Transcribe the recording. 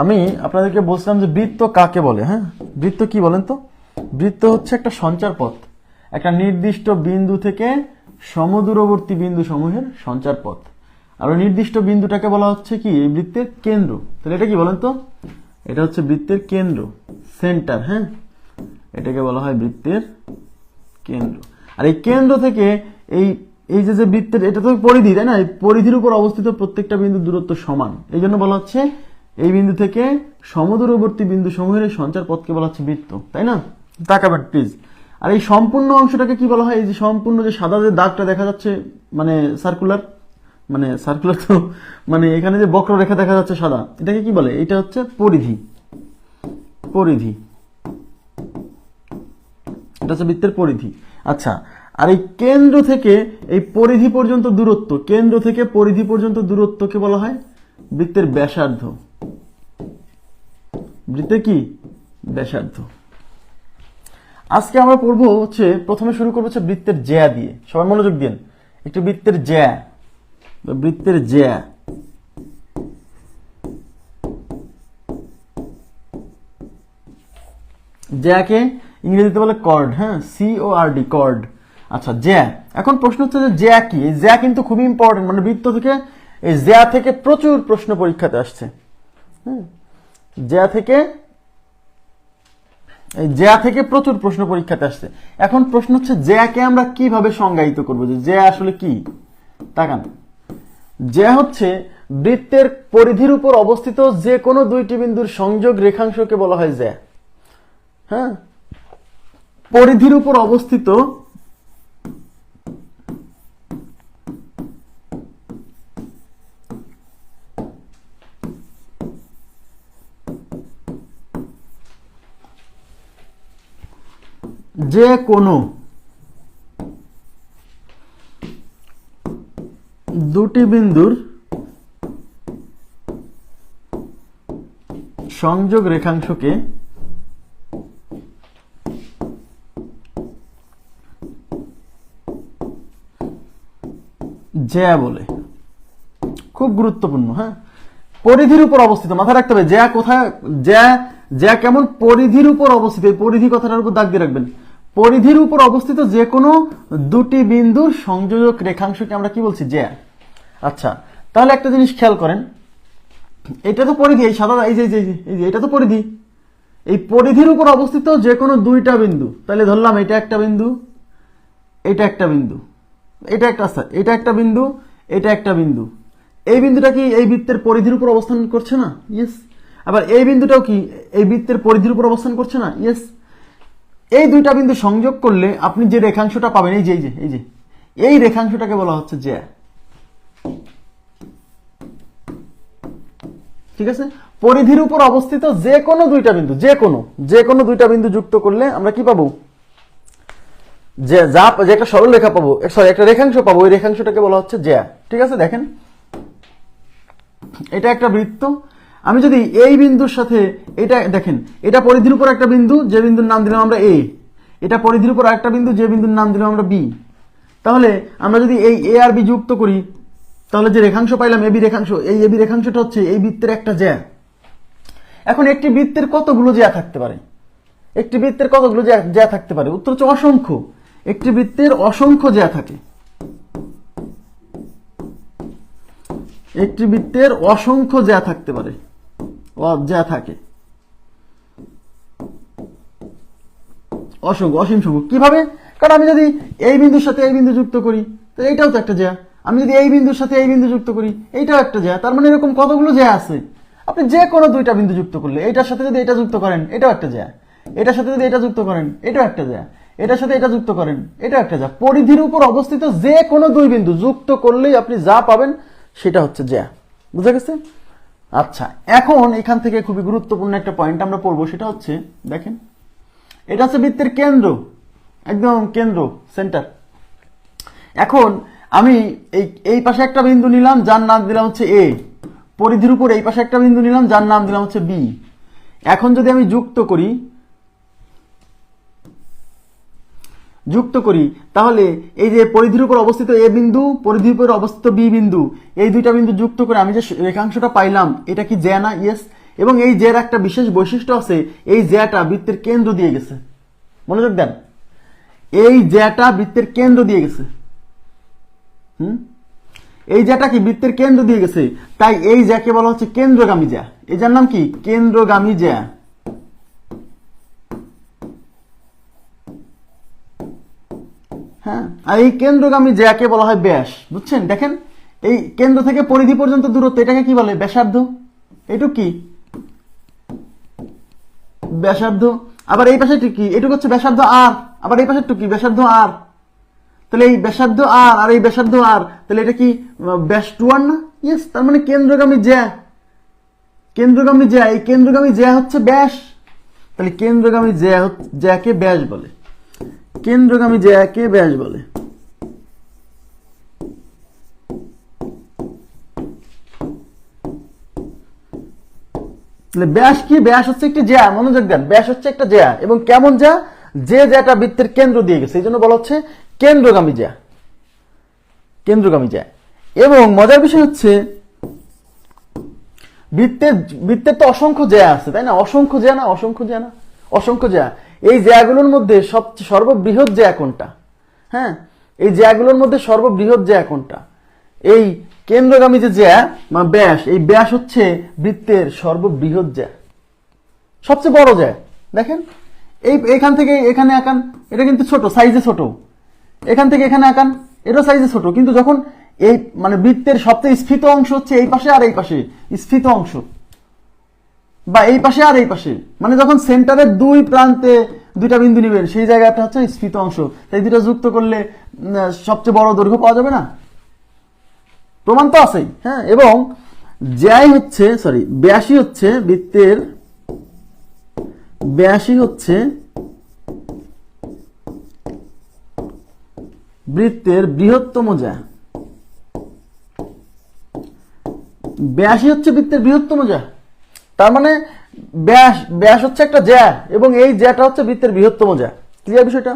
আমি আপনাদেরকে বলছিলাম যে বৃত্ত কাকে বলে হ্যাঁ? বৃত্ত কি বলেন তো? বৃত্ত হচ্ছে একটা সঞ্চার পথ একটা নির্দিষ্ট বিন্দু থেকে সমদূরবর্তী বিন্দু সমূহের সঞ্চার পথ আর নির্দিষ্ট বিন্দুটাকে বলা হচ্ছে কি? এই বৃত্তের কেন্দ্র। তাহলে এটা কি বলেন তো? এটা হচ্ছে বৃত্তের কেন্দ্র, সেন্টার হ্যাঁ? এটাকে বলা হয় বৃত্তের কেন্দ্র। আর এই কেন্দ্র থেকে এই এই যে যে বৃত্তের, এটা তো পরিধি, তাই না? এই পরিধির উপর অবস্থিত প্রত্যেকটা বিন্দু দূরত্ব সমান। এই জন্য বলা হচ্ছে এই বিন্দু থেকে সমদূরবর্তী বিন্দু সমূহের এই সঞ্চার পথকে বলা হচ্ছে বৃত্ত, তাই না? তাকাবেন প্লিজ আর এই সম্পূর্ণ অংশটাকে কি বলা হয়? এই যে সম্পূর্ণ যে সাদা যে দাগটা দেখা যাচ্ছে মানে সার্কুলার মানে সার্কুলার তো মানে এখানে যে বক্ররেখা দেখা যাচ্ছে সাদা, এটাকে কি বলে? এটা হচ্ছে পরিধি। পরিধি। এটা হচ্ছে বৃত্তের পরিধি। আচ্ছা আর এই কেন্দ্র থেকে এই পরিধি পর্যন্ত দূরত্ব, কেন্দ্র থেকে পরিধি পর্যন্ত দূরত্বকে বলা হয় বৃত্তের ব্যাসার্ধ। বৃত্তের কি? ব্যাসার্ধ আজকে আমরা পড়ব হচ্ছে, প্রথমে শুরু করব হচ্ছে বৃত্তের জ্যা দিয়ে। সবাই মনোযোগ দিন একটু বৃত্তের জ্যা। বৃত্তের জ্যা। জ্যাকে ইংরেজিতে বলে কর্ড হ্যাঁ? C O R D chord. আচ্ছা জ্যা। এখন প্রশ্ন হচ্ছে যে জ্যা কি? এই জ্যা কিন্তু খুবই ইম্পর্টেন্ট মানে বৃত্ত থেকে, এই জ্যা থেকে প্রচুর প্রশ্ন পরীক্ষাতে আসছে। হুম? জ্যা থেকে জ্যা থেকে প্রচুর প্রশ্ন পরীক্ষাতে আসছে। এখন প্রশ্ন হচ্ছে, জ্যাকে আমরা কীভাবে সংজ্ঞায়িত করব? যে জ্যা আসলে কি? তাকান। জ্যা হচ্ছে বৃত্তের পরিধির উপর অবস্থিত যে কোনো দুইটি বিন্দুর সংযোগ রেখাংশকে বলা হয় জ্যা। হ্যাঁ? পরিধির উপর অবস্থিত যে কোনো দুটি বিন্দুর সংযোগ রেখাংশকে জ্যা বলে। খুব গুরুত্বপূর্ণ হ্যাঁ? পরিধির উপর অবস্থিত, মাথায় রাখতে হবে জ্যা কোথায় জ্যা জ্যা কেমন পরিধির উপর অবস্থিত, এই পরিধি কথাটার উপর দাগ দিয়ে রাখবেন। পরিধির উপর অবস্থিত যে কোনো দুটি বিন্দুর সংযোজক রেখাংশকে আমরা কি বলছি? জ্যা আচ্ছা তাহলে একটা জিনিস খেয়াল করেন। এটা তো পরিধি এই সাদা এই যে এই যে- এটা তো পরিধি। এই পরিধির উপর অবস্থিত যে কোনো দুইটা বিন্দু তাহলে ধরলাম এটা একটা বিন্দু এটা একটা বিন্দু এটা একটা আচ্ছা, এটা একটা বিন্দু এটা একটা বিন্দু। এই বিন্দুটা কি এই বৃত্তের পরিধির উপর অবস্থান করছে না? ইয়েস আবার এই বিন্দুটাও কি এই বৃত্তের পরিধির উপর অবস্থান করছে না? ইয়েস এই দুইটা বিন্দু সংযোগ করলে আপনি যে রেখাংশটা পাবেন, এই যে এই যে এই যে, এই রেখাংশটাকে বলা হচ্ছে জ্যা ঠিক আছে? পরিধির উপর অবস্থিত যে কোনো দুইটা বিন্দু, যে কোনো যে কোনো দুইটা বিন্দু যুক্ত করলে আমরা কি পাবো? যে, যা, যে একটা সরল রেখা পাবো, সরি, একটা রেখাংশ পাবো, ওই রেখাংশটাকে বলা হচ্ছে জ্যা ঠিক আছে? দেখেন, এটা একটা বৃত্ত আমি যদি এই বিন্দুর সাথে এটা, দেখেন, এটা পরিধির উপর একটা বিন্দু, যে বিন্দুর নাম দিলাম আমরা এ এটা পরিধির উপর একটা বিন্দু, যে বিন্দুর নাম দিলাম আমরা বি তাহলে আমরা যদি এই এ আর বি যুক্ত করি, তাহলে যে রেখাংশ পাইলাম এবি রেখাংশ, এই এবি রেখাংশটা হচ্ছে এই বৃত্তের একটা জ্যা। এখন একটি বৃত্তের কতগুলো জ্যা থাকতে পারে? একটি বৃত্তের কতগুলো জ্যা থাকতে পারে? উত্তর হচ্ছে অসংখ্য। একটি বৃত্তের অসংখ্য জ্যা থাকে। একটি বৃত্তের অসংখ্য জ্যা থাকতে পারে। জ্যা থাকে। অসংখ্য, অসীম সংখ্যক। কীভাবে? কারণ আমি যদি এই বিন্দুর সাথে এই বিন্দু যুক্ত করি, তো এইটাও তো একটা জ্যা আমি যদি এই বিন্দুর সাথে এই বিন্দু যুক্ত করি, এইটাও একটা জ্যা তার মানে এরকম কতগুলো জ্যা আছে? আপনি যে কোনো দুইটা বিন্দু যুক্ত করলে, এটার সাথে যদি এটা যুক্ত করেন, এটাও একটা জ্যা এটার সাথে যদি এটা যুক্ত করেন, এটাও একটা জ্যা এটার সাথে এটা যুক্ত করেন, এটাও একটা জ্যা পরিধির উপর অবস্থিত যে কোনো দুই বিন্দু যুক্ত করলেই আপনি যা পাবেন, সেটা হচ্ছে জ্যা বুঝা গেছে? আচ্ছা এখন এখান থেকে খুবই গুরুত্বপূর্ণ একটা পয়েন্ট আমরা পড়ব, সেটা হচ্ছে, দেখেন, এটা হচ্ছে বৃত্তের কেন্দ্র, একদম কেন্দ্র সেন্টার এখন আমি এই এই পাশে একটা বিন্দু নিলাম, যার নাম দিলাম হচ্ছে এ পরিধির উপর এই পাশে একটা বিন্দু নিলাম, যার নাম দিলাম হচ্ছে বি এখন যদি আমি যুক্ত করি যুক্ত করি, তাহলে এই যে পরিধির উপর অবস্থিত এ বিন্দু, পরিধির উপর অবস্থিত বি বিন্দু, এই দুইটা বিন্দু যুক্ত করে আমি যে রেখাংশটা পাইলাম, এটা কি জ্যা না ইয়েস? এবং এই জ্যার একটা বিশেষ বৈশিষ্ট্য আছে, এই জ্যাটা বৃত্তের কেন্দ্র দিয়ে গেছে। মনোযোগ দেন। এই জ্যাটা বৃত্তের কেন্দ্র দিয়ে গেছে। হুম? এই জ্যাটা কি বৃত্তের কেন্দ্র দিয়ে গেছে? তাই এই জ্যাকে বলা হচ্ছে কেন্দ্রগামী জ্যা। এই যার নাম কি? কেন্দ্রগামী জ্যা। হ্যাঁ? আর এই কেন্দ্রগামী জ্যাকে বলা হয় ব্যাস, বুঝছেন? দেখেন, এই কেন্দ্র থেকে পরিধি পর্যন্ত দূরত্ব, এটাকে কি বলে? ব্যাসার্ধ? এটুক কি? ব্যাসার্ধ? আবার এই পাশে কি? এটুকু হচ্ছে ব্যাসার্ধ আর। আবার এই পাশে কি? ব্যাসার্ধ আর। তাহলে এই ব্যাসার্ধ আর আর এই ব্যাসার্ধ আর, তাহলে এটা কি ব্যাস টু আর না? ইয়েস তার মানে কেন্দ্রগামী জ্যা কেন্দ্রগামী জ্যা এই কেন্দ্রগামী জ্যা হচ্ছে ব্যাস। তাহলে কেন্দ্রগামী জ্যা জ্যাকে ব্যাস বলে। কেন্দ্রগামী জ্যাকে ব্যাস বলে। ব্যাস কি? ব্যাস হচ্ছে একটি জ্যা। মনোযোগ দেন। ব্যাস হচ্ছে একটা জ্যা। এবং কেমন জ্যা? যে জ্যাটা বৃত্তের কেন্দ্র দিয়ে গেছে। এই জন্য বলা হচ্ছে কেন্দ্রগামী জ্যা। কেন্দ্রগামী জ্যা। এবং মজার বিষয় হচ্ছে, বৃত্তের বৃত্তের তো অসংখ্য জ্যা আছে, তাই না? অসংখ্য জ্যা না? অসংখ্য জ্যা না? অসংখ্য জ্যা। এই জ্যাগুলোর মধ্যে সবচেয়ে সর্ববৃহৎ জ্যা কোনটা? হ্যাঁ? এই জ্যাগুলোর মধ্যে সর্ববৃহৎ জ্যা কোনটা? এই কেন্দ্রগামী যে জ্যা, বা ব্যাস, এই ব্যাস হচ্ছে বৃত্তের সর্ববৃহৎ জ্যা। সবচেয়ে বড় জ্যা। দেখেন? এই এখান থেকে এখানে আঁকান, এটা কিন্তু ছোট, সাইজে ছোট। এখান থেকে এখানে আঁকান, এটা সাইজে ছোট। কিন্তু যখন এই মানে বৃত্তের সবচেয়ে স্ফীত অংশ হচ্ছে এই পাশে আর এই পাশে, স্ফীত অংশ। বা এই পাশে আর এই পাশে। মানে যখন সেন্টারের দুই প্রান্তে দুইটা বিন্দু নেবেন, সেই জায়গাটা হচ্ছে স্ফীত অংশ। তাই দুটো যুক্ত করলে সবচেয়ে বড় দৈর্ঘ্য পাওয়া যাবে না? প্রমাণ তো আছেই হ্যাঁ? এবং জ্যাই হচ্ছে সরি ব্যাসই হচ্ছে বৃত্তের ব্যাসই হচ্ছে বৃত্তের বৃহত্তম জ্যা। ব্যাসই হচ্ছে বৃত্তের বৃহত্তম জ্যা। তার মানে ব্যাস ব্যাস হচ্ছে একটা জ্যা, এবং এই জ্যাটা হচ্ছে বৃত্তের বৃহত্তম জ্যা। ক্লিয়ার বিষয়টা?